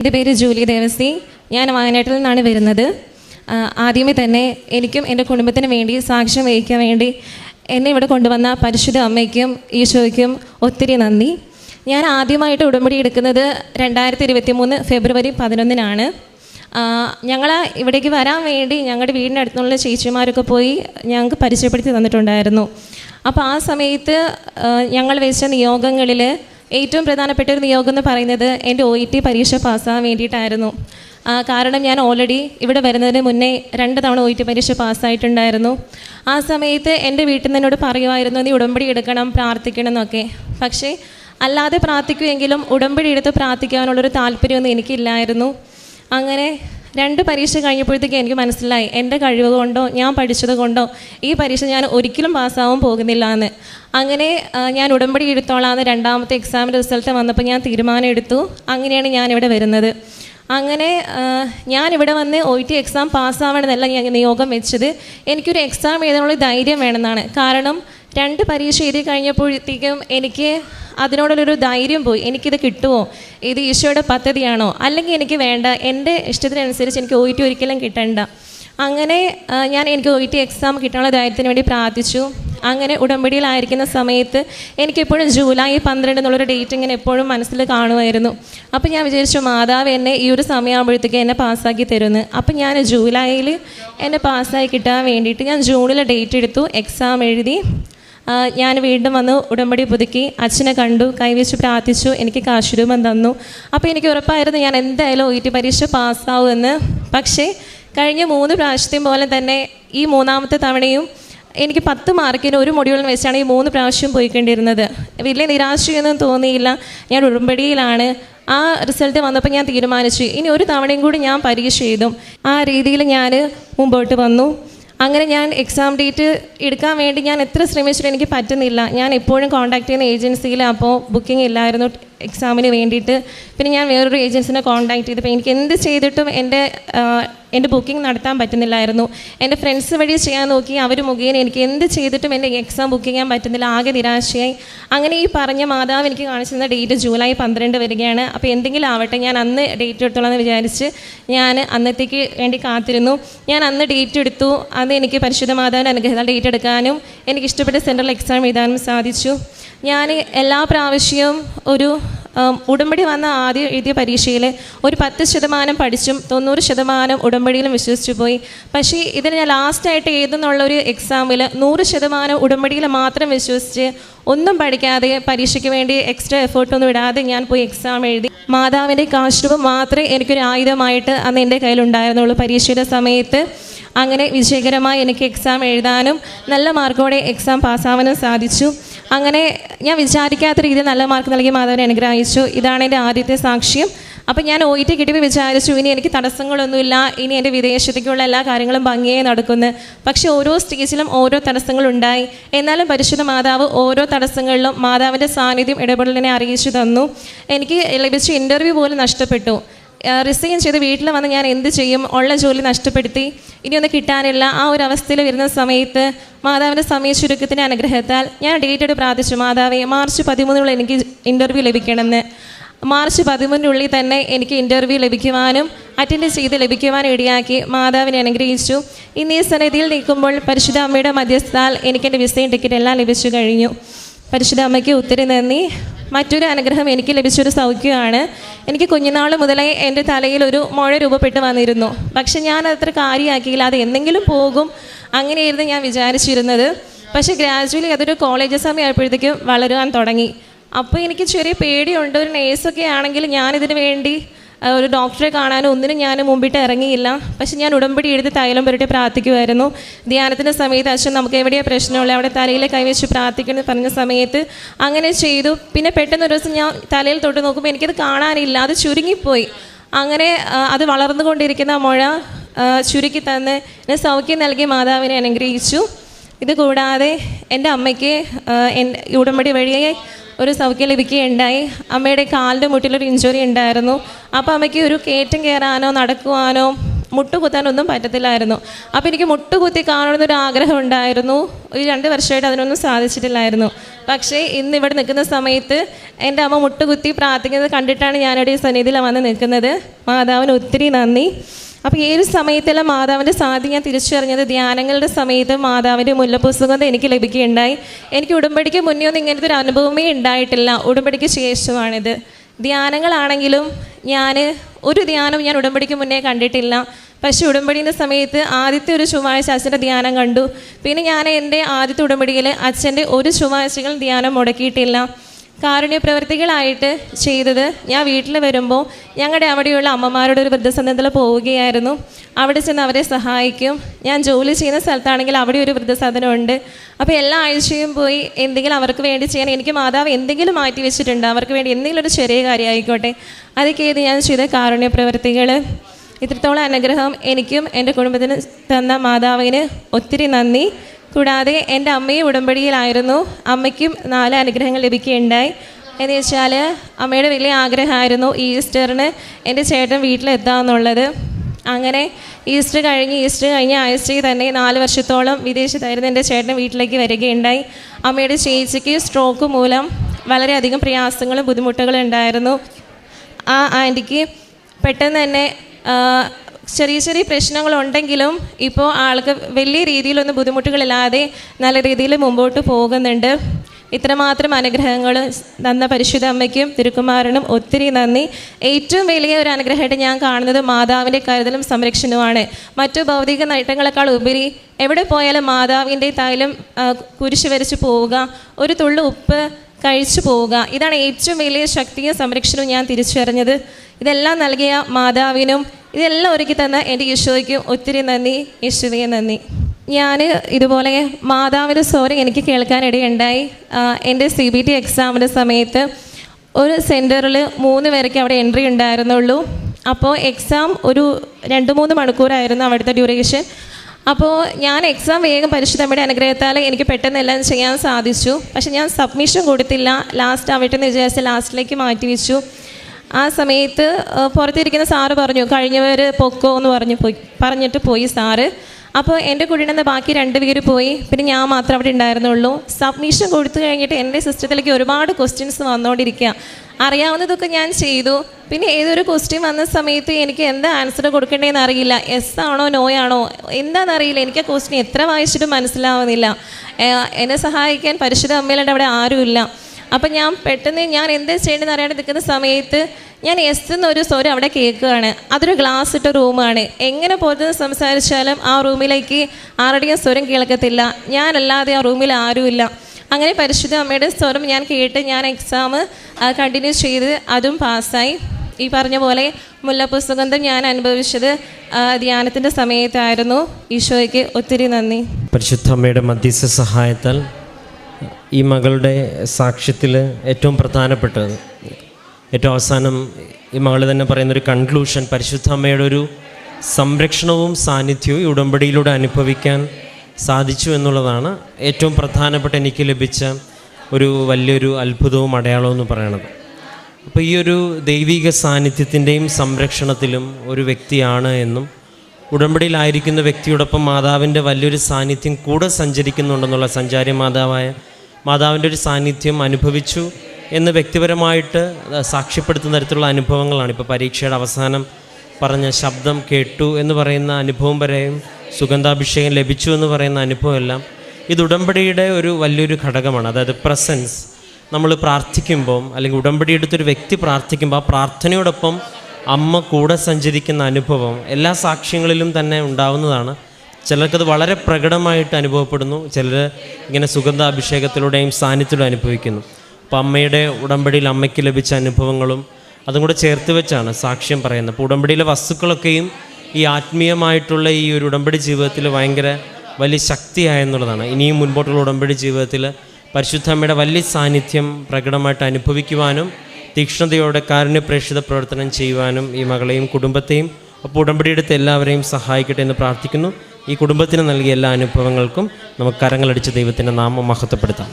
എന്റെ പേര് ജൂലി ദേവസി ഞാൻ വയനാട്ടിൽ നിന്നാണ് വരുന്നത്. ആദ്യമേ തന്നെ എനിക്കും എന്റെ കുടുംബത്തിന് വേണ്ടി സാക്ഷ്യം വഹിക്കാൻ വേണ്ടി എന്നെ ഇവിടെ കൊണ്ടുവന്ന പരിശുദ്ധ അമ്മയ്ക്കും ഈശോയ്ക്കും ഒത്തിരി നന്ദി. ഞാൻ ആദ്യമായിട്ട് ഉടമ്പടി എടുക്കുന്നത് രണ്ടായിരത്തി ഇരുപത്തി മൂന്ന് ഫെബ്രുവരി പതിനൊന്നിനാണ്. ഞങ്ങൾ ഇവിടേക്ക് വരാൻ വേണ്ടി ഞങ്ങളുടെ വീടിനടുത്തുള്ള ചേച്ചിമാരൊക്കെ പോയി ഞങ്ങൾക്ക് പരിചയപ്പെടുത്തി തന്നിട്ടുണ്ടായിരുന്നു. അപ്പോൾ ആ സമയത്ത് ഞങ്ങൾ വെച്ച നിയോഗങ്ങളിൽ ഏറ്റവും പ്രധാനപ്പെട്ട ഒരു നിയോഗം എന്ന് പറയുന്നത് എന്റെ ഒ ഇ ടി പരീക്ഷ പാസ്സാകാൻ വേണ്ടിയിട്ടായിരുന്നു. കാരണം ഞാൻ ഓൾറെഡി ഇവിടെ വരുന്നതിന് മുന്നേ രണ്ട് തവണ ഒ ഇ ടി പരീക്ഷ പാസ്സായിട്ടുണ്ടായിരുന്നു. ആ സമയത്ത് എന്റെ വീട്ടിൽ നിന്ന് എന്നോട് പറയുമായിരുന്നു നീ ഉടമ്പടി എടുക്കണം പ്രാർത്ഥിക്കണം എന്നൊക്കെ. പക്ഷേ അല്ലാതെ പ്രാർത്ഥിക്കുമെങ്കിലും ഉടമ്പടി എടുത്ത് പ്രാർത്ഥിക്കാനുള്ളൊരു താല്പര്യമൊന്നും എനിക്കില്ലായിരുന്നു. അങ്ങനെ രണ്ട് പരീക്ഷ കഴിഞ്ഞപ്പോഴത്തേക്ക് എനിക്ക് മനസ്സിലായി. എന്റെ കഴിവ് കൊണ്ടോ ഞാൻ പഠിച്ചത് കൊണ്ടോ ഈ പരീക്ഷ ഞാൻ ഒരിക്കലും പാസ്സാവാൻ പോകുന്നില്ല എന്ന് അങ്ങനെ ഞാൻ ഉടമ്പടി എടുത്തോളാന്ന് രണ്ടാമത്തെ എക്സാമിന്റെ റിസൾട്ട് വന്നപ്പോൾ ഞാൻ തീരുമാനം എടുത്തു അങ്ങനെയാണ് ഞാൻ ഇവിടെ വരുന്നത്. അങ്ങനെ ഞാൻ ഇവിടെ വന്ന് ഒ ടി എക്സാം പാസ്സാവണമെന്നല്ല ഞാൻ നിയോഗം വെച്ചത്. എനിക്കൊരു എക്സാം എഴുതാനുള്ള ധൈര്യം വേണമെന്നാണ്. കാരണം രണ്ട് പരീക്ഷ എഴുതി കഴിഞ്ഞപ്പോഴത്തേക്കും എനിക്ക് അതിനോടുള്ളൊരു ധൈര്യം പോയി. എനിക്കിത് കിട്ടുമോ ഇത് ഈശോയുടെ പദ്ധതിയാണോ? അല്ലെങ്കിൽ എനിക്ക് വേണ്ട എന്റെ ഇഷ്ടത്തിനനുസരിച്ച് എനിക്ക് ഒ ടി ഒരിക്കലും കിട്ടണ്ട. അങ്ങനെ ഞാൻ എനിക്ക് ഒ ടി എക്സാം കിട്ടാനുള്ള ധൈര്യത്തിന് വേണ്ടി പ്രാർത്ഥിച്ചു. അങ്ങനെ ഉടമ്പടിയിലായിരിക്കുന്ന സമയത്ത് എനിക്കെപ്പോഴും ജൂലൈ പന്ത്രണ്ട് എന്നുള്ളൊരു ഡേറ്റ് ഇങ്ങനെ എപ്പോഴും മനസ്സിൽ കാണുമായിരുന്നു. അപ്പോൾ ഞാൻ വിചാരിച്ചു മാതാവ് എന്നെ ഈ ഒരു സമയമാകുമ്പോഴത്തേക്ക് എന്നെ പാസ്സാക്കി തരുന്ന്. അപ്പം ഞാൻ ജൂലൈയിൽ എന്നെ പാസ്സായി കിട്ടാൻ വേണ്ടിയിട്ട് ഞാൻ ജൂണിൽ ഡേറ്റ് എടുത്തു എക്സാം എഴുതി. ഞാൻ വീണ്ടും വന്ന് ഉടമ്പടി പുതുക്കി. അച്ഛനെ കണ്ടു കൈവച്ച് പ്രാർത്ഥിച്ചു എനിക്ക് കാശുരൂപം തന്നു. അപ്പോൾ എനിക്ക് ഉറപ്പായിരുന്നു ഞാൻ എന്തായാലും ഒ ടി പരീക്ഷ പാസ്സാവുമെന്ന് പക്ഷേ കഴിഞ്ഞ മൂന്ന് പ്രാവശ്യത്തെയും പോലെ തന്നെ ഈ മൂന്നാമത്തെ തവണയും എനിക്ക് പത്ത് മാർക്കിന് ഒരു മൊഡ്യൂളിൽ വെച്ചാണ് ഈ മൂന്ന് പ്രാവശ്യം പോയിക്കൊണ്ടിരുന്നത്. വലിയ നിരാശയൊന്നും തോന്നിയില്ല. ഞാൻ ഉടമ്പടിയിലാണ്. ആ റിസൾട്ട് വന്നപ്പോൾ ഞാൻ തീരുമാനിച്ചു. ഇനി ഒരു തവണയും കൂടി ഞാൻ പരീക്ഷ എഴുതും. ആ രീതിയിൽ ഞാൻ മുമ്പോട്ട് വന്നു. അങ്ങനെ ഞാൻ എക്സാം ഡേറ്റ് എടുക്കാൻ വേണ്ടി ഞാൻ എത്ര ശ്രമിച്ചിട്ടും എനിക്ക് പറ്റുന്നില്ല. ഞാൻ എപ്പോഴും കോൺടാക്ട് ചെയ്യുന്ന ഏജൻസിയിൽ അപ്പോൾ ബുക്കിംഗ് ഇല്ലായിരുന്നു. എക്സാമിന് വേണ്ടിയിട്ട്. പിന്നെ ഞാൻ വേറൊരു ഏജൻസിനെ കോൺടാക്ട് ചെയ്തപ്പോൾ എനിക്ക് എന്ത് ചെയ്തിട്ടും എന്റെ എന്റെ ബുക്കിംഗ് നടത്താൻ പറ്റുന്നില്ലായിരുന്നു. എന്റെ ഫ്രണ്ട്സ് വഴി ചെയ്യാൻ നോക്കി അവർ മുഖേന എനിക്ക് എന്ത് ചെയ്തിട്ടും എന്റെ എക്സാം ബുക്ക് ചെയ്യാൻ പറ്റുന്നില്ല. ആകെ നിരാശയായി. അങ്ങനെ ഈ പറഞ്ഞ മാതാവ് എനിക്ക് കാണിച്ചു തന്ന ഡേറ്റ് ജൂലൈ പന്ത്രണ്ട് വരികയാണ്. അപ്പോൾ എന്തെങ്കിലും ആവട്ടെ ഞാൻ അന്ന് ഡേറ്റ് എടുത്തോളാം എന്ന് വിചാരിച്ച് ഞാൻ അന്നത്തേക്ക് വേണ്ടി കാത്തിരുന്നു. ഞാൻ അന്ന് ഡേറ്റ് എടുത്തു. അന്ന് എനിക്ക് പരിശുദ്ധ മാതാവിന്റെ അനുഗ്രഹത്താൽ ഡേറ്റ് എടുക്കാനും എനിക്ക് ഇഷ്ടപ്പെട്ട സെൻട്രൽ എക്സാം എഴുതാനും സാധിച്ചു. ഞാൻ എല്ലാ പ്രാവശ്യവും ഒരു ഉടമ്പടി വന്ന ആദ്യം എഴുതിയ പരീക്ഷയിൽ ഒരു പത്ത് ശതമാനം പഠിച്ചും തൊണ്ണൂറ് ശതമാനം ഉടമ്പടിയിലും വിശ്വസിച്ചു പോയി. പക്ഷേ ഇതിന് ഞാൻ ലാസ്റ്റായിട്ട് എഴുതുന്നുള്ള ഒരു എക്സാമിൽ നൂറ് ശതമാനം ഉടമ്പടിയിൽ മാത്രം വിശ്വസിച്ച് ഒന്നും പഠിക്കാതെ പരീക്ഷയ്ക്ക് വേണ്ടി എക്സ്ട്രാ എഫേർട്ടൊന്നും ഇടാതെ ഞാൻ പോയി എക്സാം എഴുതി. മാതാവിന്റെ കാശ്രൂപം മാത്രമേ എനിക്കൊരു ആയുധമായിട്ട് അന്ന് എന്റെ കയ്യിലുണ്ടായിരുന്നുള്ളൂ പരീക്ഷയുടെ സമയത്ത് അങ്ങനെ വിജയകരമായി എനിക്ക് എക്സാം എഴുതാനും നല്ല മാർക്കോടെ എക്സാം പാസ്സാവാനും സാധിച്ചു. അങ്ങനെ ഞാൻ വിചാരിക്കാത്ത രീതിയിൽ നല്ല മാർക്ക് നൽകി മാധവനെ അനുഗ്രഹിച്ചു. ഇതാണ് എന്റെ ആദ്യത്തെ സാക്ഷ്യം. അപ്പം ഞാൻ ഒ ടി കിട്ടിയപ്പോൾ വിചാരിച്ചു ഇനി എനിക്ക് തടസ്സങ്ങളൊന്നുമില്ല. ഇനി എന്റെ വിദേശത്തേക്കുള്ള എല്ലാ കാര്യങ്ങളും ഭംഗിയായി നടക്കുന്നു. പക്ഷേ ഓരോ സ്റ്റേജിലും ഓരോ തടസ്സങ്ങളുണ്ടായി. എന്നാലും പരിശുദ്ധ മാതാവ് ഓരോ തടസ്സങ്ങളിലും മാതാവിന്റെ സാന്നിധ്യം ഇടപെടലിനെ അറിയിച്ചു തന്നു. എനിക്ക് ലഭിച്ച ഇന്റർവ്യൂ പോലും നഷ്ടപ്പെട്ടു. റിസൈൻ ചെയ്ത് വീട്ടിൽ വന്ന് ഞാൻ എന്ത് ചെയ്യും? ഉള്ള ജോലി നഷ്ടപ്പെടുത്തി. ഇനിയൊന്നും കിട്ടാനില്ല. ആ ഒരു അവസ്ഥയിൽ വരുന്ന സമയത്ത് മാതാവിന്റെ സമയ ചുരുക്കത്തിന്റെ അനുഗ്രഹത്താൽ ഞാൻ ഡേറ്റ് എടുത്ത് പ്രാർത്ഥിച്ചു. മാതാവെ മാർച്ച് പതിമൂന്നിനുള്ള എനിക്ക് ഇന്റർവ്യൂ ലഭിക്കണമെന്ന്. മാർച്ച് പതിമൂന്നിനുള്ളിൽ തന്നെ എനിക്ക് ഇന്റർവ്യൂ ലഭിക്കുവാനും അറ്റൻഡ് ചെയ്ത് ലഭിക്കുവാനും ഇടയാക്കി. മാതാവിനെ അനുഗ്രഹിച്ചു. ഇന്ന് ഈ സന്നിധിയിൽ നിൽക്കുമ്പോൾ പരിശുദ്ധ അമ്മയുടെ മധ്യസ്ഥാൽ എനിക്ക് എന്റെ വിസയും ടിക്കറ്റ് എല്ലാം ലഭിച്ചു കഴിഞ്ഞു. പരിശുദ്ധ അമ്മയ്ക്ക് ഒത്തിരി നന്ദി. മറ്റൊരു അനുഗ്രഹം എനിക്ക് ലഭിച്ചൊരു സൗഖ്യമാണ്. എനിക്ക് കുഞ്ഞുനാൾ മുതലേ എന്റെ തലയിൽ ഒരു മുഴ രൂപപ്പെട്ട് വന്നിരുന്നു. പക്ഷെ ഞാൻ അത്ര കാര്യമാക്കിയില്ല അത് എന്തെങ്കിലും പോകും അങ്ങനെയായിരുന്നു ഞാൻ വിചാരിച്ചിരുന്നത്. പക്ഷേ ഗ്രാജുവലി അതൊരു കോളേജ് സമയമായപ്പോഴത്തേക്കും വളരുവാൻ തുടങ്ങി. അപ്പോൾ എനിക്ക് ചെറിയ പേടിയുണ്ട്. ഒരു നേഴ്സൊക്കെ ആണെങ്കിൽ ഞാനിതിന് വേണ്ടി ഒരു ഡോക്ടറെ കാണാനോ ഒന്നിനും ഞാൻ മുമ്പിട്ട് ഇറങ്ങിയില്ല. പക്ഷെ ഞാൻ ഉടമ്പടി എഴുതി തൈലം പുരട്ടി പ്രാർത്ഥിക്കുമായിരുന്നു ധ്യാനത്തിന്റെ സമയത്ത് അച്ഛൻ നമുക്ക് എവിടെയാണ് പ്രശ്നമുള്ളത്? അവിടെ തലയിൽ കൈവച്ച് പ്രാർത്ഥിക്കണമെന്ന് പറഞ്ഞ സമയത്ത് അങ്ങനെ ചെയ്തു. പിന്നെ പെട്ടെന്ന് ഒരു ദിവസം ഞാൻ തലയിൽ തൊട്ട് നോക്കുമ്പോൾ എനിക്കത് കാണാനില്ല. അത് ചുരുങ്ങിപ്പോയി. അങ്ങനെ അത് വളർന്നുകൊണ്ടിരിക്കുന്ന മുഴ ചുരുക്കി തന്ന് എന്നെ സൗഖ്യം നൽകി മാതാവിനെ അനുഗ്രഹിച്ചു. ഇത് കൂടാതെ എന്റെ അമ്മയ്ക്ക് എൻ ഉടമ്പടി വഴിയെ ഒരു സൗഖ്യം ലഭിക്കുകയുണ്ടായി അമ്മയുടെ കാലിന്റെ മുട്ടിലൊരു ഇഞ്ചുറി ഉണ്ടായിരുന്നു. അപ്പോൾ അമ്മയ്ക്ക് ഒരു കയറ്റം കയറാനോ നടക്കുവാനോ മുട്ടുകുത്താനൊന്നും പറ്റത്തില്ലായിരുന്നു. അപ്പോൾ എനിക്ക് മുട്ടുകുത്തി കാണണമെന്നൊരു ആഗ്രഹം ഉണ്ടായിരുന്നു. ഒരു രണ്ട് വർഷമായിട്ട് അതിനൊന്നും സാധിച്ചിട്ടില്ലായിരുന്നു. പക്ഷേ ഇന്ന് ഇവിടെ നിൽക്കുന്ന സമയത്ത് എന്റെ അമ്മ മുട്ടുകുത്തി പ്രാർത്ഥിക്കുന്നത് കണ്ടിട്ടാണ് ഞാനിവിടെ ഈ സന്നിധിയിൽ വന്ന് നിൽക്കുന്നത്. മാതാവിന് ഒത്തിരി നന്ദി. അപ്പോൾ ഈ ഒരു സമയത്തുള്ള മാതാവിന്റെ സാധ്യത ഞാൻ തിരിച്ചറിഞ്ഞത് ധ്യാനങ്ങളുടെ സമയത്ത് മാതാവിന്റെ മുല്ലപ്പുസ്തകം എനിക്ക് ലഭിക്കുകയുണ്ടായി. എനിക്ക് ഉടമ്പടിക്ക് മുന്നേ ഒന്നും ഇങ്ങനത്തെ ഒരു അനുഭവമേ ഉണ്ടായിട്ടില്ല. ഉടമ്പടിക്ക് ശേഷമാണിത്. ധ്യാനങ്ങളാണെങ്കിലും ഞാൻ ഒരു ധ്യാനം ഞാൻ ഉടമ്പടിക്ക് മുന്നേ കണ്ടിട്ടില്ല. പക്ഷേ ഉടമ്പടീന്റെ സമയത്ത് ആദ്യത്തെ ഒരു ചൊവ്വാഴ്ച അച്ഛന്റെ ധ്യാനം കണ്ടു. പിന്നെ ഞാൻ എന്റെ ആദ്യത്തെ ഉടമ്പടിയിൽ അച്ഛന്റെ ഒരു ചൊവ്വാഴ്ചകൾ ധ്യാനം മുടക്കിയിട്ടില്ല. കാരുണ്യ പ്രവർത്തികളായിട്ട് ചെയ്തത് ഞാൻ വീട്ടിൽ വരുമ്പോൾ ഞങ്ങളുടെ അവിടെയുള്ള അമ്മമാരുടെ ഒരു വൃദ്ധസദനത്തിൽ പോവുകയായിരുന്നു. അവിടെ ചെന്ന് അവരെ സഹായിക്കും. ഞാൻ ജോലി ചെയ്യുന്ന സ്ഥലത്താണെങ്കിൽ അവിടെ ഒരു വൃദ്ധസദനമുണ്ട്. അപ്പോൾ എല്ലാ ആഴ്ചയും പോയി എന്തെങ്കിലും അവർക്ക് വേണ്ടി ചെയ്യാൻ എനിക്ക് മാതാവ് എന്തെങ്കിലും മാറ്റി വെച്ചിട്ടുണ്ട് അവർക്ക് വേണ്ടി എന്തെങ്കിലും ഒരു ചെറിയ കാര്യമായിക്കോട്ടെ. അതൊക്കെ ഏത് ഞാൻ ചെയ്ത കാരുണ്യ പ്രവർത്തികൾ ഇത്രത്തോളം അനുഗ്രഹം എനിക്കും എന്റെ കുടുംബത്തിന് തന്ന മാതാവിന് ഒത്തിരി നന്ദി. കൂടാതെ എന്റെ അമ്മയും ഉടമ്പടിയിലായിരുന്നു. അമ്മയ്ക്കും നാല് അനുഗ്രഹങ്ങൾ ലഭിക്കുകയുണ്ടായി. എന്ന് വെച്ചാൽ അമ്മയുടെ വലിയ ആഗ്രഹമായിരുന്നു ഈസ്റ്ററിന് എന്റെ ചേട്ടൻ വീട്ടിലെത്താമെന്നുള്ളത്. അങ്ങനെ ഈസ്റ്റർ കഴിഞ്ഞ് ഈസ്റ്റർ കഴിഞ്ഞ ആഴ്ചയിൽ തന്നെ നാല് വർഷത്തോളം വിദേശത്തായിരുന്നു എന്റെ ചേട്ടൻ വീട്ടിലേക്ക് വരികയുണ്ടായി. അമ്മയുടെ ചേച്ചിക്ക് സ്ട്രോക്ക് മൂലം വളരെയധികം പ്രയാസങ്ങളും ബുദ്ധിമുട്ടുകളും ഉണ്ടായിരുന്നു ആ ആന്റിക്ക് പെട്ടെന്ന് തന്നെ ചെറിയ ചെറിയ പ്രശ്നങ്ങളുണ്ടെങ്കിലും ഇപ്പോൾ ആൾക്ക് വലിയ രീതിയിലൊന്നും ബുദ്ധിമുട്ടുകളില്ലാതെ നല്ല രീതിയിൽ മുമ്പോട്ട് പോകുന്നുണ്ട്. ഇത്രമാത്രം അനുഗ്രഹങ്ങൾ തന്ന പരിശുദ്ധ അമ്മയ്ക്കും തിരുക്കുമാരനും ഒത്തിരി നന്ദി. ഏറ്റവും വലിയ ഒരു അനുഗ്രഹമായിട്ട് ഞാൻ കാണുന്നത് മാതാവിന്റെ കരുതലും സംരക്ഷണവുമാണ്. മറ്റു ഭൗതിക നേട്ടങ്ങളെക്കാൾ ഉപരി എവിടെ പോയാലും മാതാവിന്റെ ആ, കുരിശ് വരച്ച് പോവുക ഒരു തുള്ളി ഉപ്പ് കഴിച്ചു പോവുക. ഇതാണ് ഏറ്റവും വലിയ ശക്തിയും സംരക്ഷണവും ഞാൻ തിരിച്ചറിഞ്ഞത്. ഇതെല്ലാം നൽകിയ മാതാവിനും ഇതെല്ലാം ഒരുക്കി തന്ന എന്റെ യേശുവയ്ക്കും ഒത്തിരി നന്ദി. യേശുവേ നന്ദി. ഞാൻ ഇതുപോലെ മാതാവിന്റെ സ്വരം എനിക്ക് കേൾക്കാനിടയുണ്ടായി. എന്റെ സി ബി ടി എക്സാമിന്റെ സമയത്ത് ഒരു സെന്ററിൽ മൂന്ന് പേർക്ക് അവിടെ എൻട്രി ഉണ്ടായിരുന്നുള്ളൂ. അപ്പോൾ എക്സാം ഒരു രണ്ട് മൂന്ന് മണിക്കൂറായിരുന്നു അവിടുത്തെ ഡ്യൂറേഷൻ. അപ്പോൾ ഞാൻ എക്സാം വേഗം പരിശുദ്ധമ്മയുടെ അനുഗ്രഹത്താൽ എനിക്ക് പെട്ടെന്ന് എല്ലാം ചെയ്യാൻ സാധിച്ചു. പക്ഷെ ഞാൻ സബ്മിഷൻ കൊടുത്തില്ല. ലാസ്റ്റ് ആവട്ടെ എന്ന് വിചാരിച്ച് ലാസ്റ്റിലേക്ക് മാറ്റി വെച്ചു. ആ സമയത്ത് പുറത്തിരിക്കുന്ന സാറ് പറഞ്ഞു കഴിഞ്ഞവർ പൊക്കോ എന്ന് പറഞ്ഞു പോയി പറഞ്ഞിട്ട് പോയി സാറ്. അപ്പോൾ എന്റെ കൂടെ നിന്ന് ബാക്കി രണ്ട് പേര് പോയി. പിന്നെ ഞാൻ മാത്രം അവിടെ ഉണ്ടായിരുന്നുള്ളൂ. സബ്മിഷൻ കൊടുത്തു കഴിഞ്ഞിട്ട് എന്റെ സിസ്റ്റത്തിലേക്ക് ഒരുപാട് ക്വസ്റ്റ്യൻസ് വന്നുകൊണ്ടിരിക്കുക അറിയാവുന്നതൊക്കെ ഞാൻ ചെയ്തു. പിന്നെ ഏതൊരു ക്വസ്റ്റ്യൻ വന്ന സമയത്ത് എനിക്ക് എന്താ ആൻസർ കൊടുക്കേണ്ടതെന്ന് അറിയില്ല. എസ് ആണോ നോ ആണോ? എന്താണെന്നറിയില്ല എനിക്ക് ആ ക്വസ്റ്റ്യൻ എത്ര വായിച്ചിട്ടും മനസ്സിലാവുന്നില്ല. എന്നെ സഹായിക്കാൻ പരിശുദ്ധ അമ്മയിലുണ്ട് അവിടെ ആരുമില്ല. അപ്പം ഞാൻ പെട്ടെന്ന് ഞാൻ എന്താ ചെയ്യേണ്ടതെന്ന് അറിയാണ്ട് നിൽക്കുന്ന സമയത്ത് ഞാൻ എസ് എന്നൊരു സ്വരം അവിടെ കേൾക്കുകയാണ്. അതൊരു ഗ്ലാസ് ഇട്ട റൂമാണ് എങ്ങനെ പോലും സംസാരിച്ചാലും ആ റൂമിലേക്ക് ആരുടെയും സ്വരം കേൾക്കത്തില്ല. ഞാനല്ലാതെ ആ റൂമിൽ ആരുമില്ല. അങ്ങനെ പരിശുദ്ധ അമ്മയുടെ സ്വരം ഞാൻ കേട്ട് ഞാൻ എക്സാം കണ്ടിന്യൂ ചെയ്ത് അതും പാസ്സായി. ഈ പറഞ്ഞ പോലെ മുല്ലപ്പുസ്തകന്ധം ഞാൻ അനുഭവിച്ചത് ധ്യാനത്തിന്റെ സമയത്തായിരുന്നു. ഈശോയ്ക്ക് ഒത്തിരി നന്ദി. പരിശുദ്ധ അമ്മയുടെ മധ്യസ്ഥ സഹായത്താൽ ഈ മകളുടെ സാക്ഷ്യത്തിൽ ഏറ്റവും പ്രധാനപ്പെട്ടത് ഏറ്റവും അവസാനം ഈ മകൾ തന്നെ പറയുന്നൊരു കൺക്ലൂഷൻ പരിശുദ്ധ അമ്മയുടെ ഒരു സംരക്ഷണവും സാന്നിധ്യവും ഈ ഉടമ്പടിയിലൂടെ അനുഭവിക്കാൻ സാധിച്ചു എന്നുള്ളതാണ് ഏറ്റവും പ്രധാനപ്പെട്ട എനിക്ക് ലഭിച്ച ഒരു വലിയൊരു അത്ഭുതവും അടയാളവും എന്ന് പറയണത്. അപ്പോൾ ഈ ഒരു ദൈവിക സാന്നിധ്യത്തിന്റെയും സംരക്ഷണത്തിലും ഒരു വ്യക്തിയാണ് എന്നും ഉടമ്പടിയിലായിരിക്കുന്ന വ്യക്തിയോടൊപ്പം മാതാവിന്റെ വലിയൊരു സാന്നിധ്യം കൂടെ സഞ്ചരിക്കുന്നുണ്ടെന്നുള്ള സഞ്ചാരി മാതാവായ മാതാവിന്റെ ഒരു സാന്നിധ്യം അനുഭവിച്ചു എന്ന് വ്യക്തിപരമായിട്ട് സാക്ഷ്യപ്പെടുത്തുന്ന തരത്തിലുള്ള അനുഭവങ്ങളാണ്. ഇപ്പോൾ പരീക്ഷയുടെ അവസാനം പറഞ്ഞ ശബ്ദം കേട്ടു എന്ന് പറയുന്ന അനുഭവം വരെയും സുഗന്ധാഭിഷേകം ലഭിച്ചു എന്ന് പറയുന്ന അനുഭവമെല്ലാം ഇത് ഉടമ്പടിയുടെ ഒരു വലിയൊരു ഘടകമാണ്. അതായത് പ്രസൻസ് നമ്മൾ പ്രാർത്ഥിക്കുമ്പം അല്ലെങ്കിൽ ഉടമ്പടി എടുത്തൊരു വ്യക്തി പ്രാർത്ഥിക്കുമ്പോൾ ആ പ്രാർത്ഥനയോടൊപ്പം അമ്മ കൂടെ സഞ്ചരിക്കുന്ന അനുഭവം എല്ലാ സാക്ഷ്യങ്ങളിലും തന്നെ ഉണ്ടാവുന്നതാണ്. ചിലർക്കത് വളരെ പ്രകടമായിട്ട് അനുഭവപ്പെടുന്നു. ചിലർ ഇങ്ങനെ സുഗന്ധാഭിഷേകത്തിലൂടെയും സാന്നിധ്യത്തിലൂടെ അനുഭവിക്കുന്നു. അപ്പോൾ അമ്മയുടെ ഉടമ്പടിയിൽ അമ്മയ്ക്ക് ലഭിച്ച അനുഭവങ്ങളും അതും കൂടെ ചേർത്ത് വെച്ചാണ് സാക്ഷ്യം പറയുന്നത്. അപ്പോൾ ഉടമ്പടിയിലെ വസ്തുക്കളൊക്കെയും ഈ ആത്മീയമായിട്ടുള്ള ഈ ഒരു ഉടമ്പടി ജീവിതത്തിൽ ഭയങ്കര വലിയ ശക്തിയായെന്നുള്ളതാണ് ഇനിയും മുൻപോട്ടുള്ള ഉടമ്പടി ജീവിതത്തിൽ പരിശുദ്ധ അമ്മയുടെ വലിയ സാന്നിധ്യം പ്രകടമായിട്ട് അനുഭവിക്കുവാനും തീക്ഷ്ണതയോടെ കാരുണ്യപ്രേക്ഷിത പ്രവർത്തനം ചെയ്യുവാനും ഈ മകളെയും കുടുംബത്തെയും അപ്പോൾ ഉടമ്പടിയെടുത്ത് എല്ലാവരെയും സഹായിക്കട്ടെ എന്ന് പ്രാർത്ഥിക്കുന്നു. ഈ കുടുംബത്തിന് നൽകിയ എല്ലാ അനുഭവങ്ങൾക്കും നമുക്ക് കരങ്ങളടിച്ച് ദൈവത്തിന്റെ നാമം മഹത്വപ്പെടുത്താം.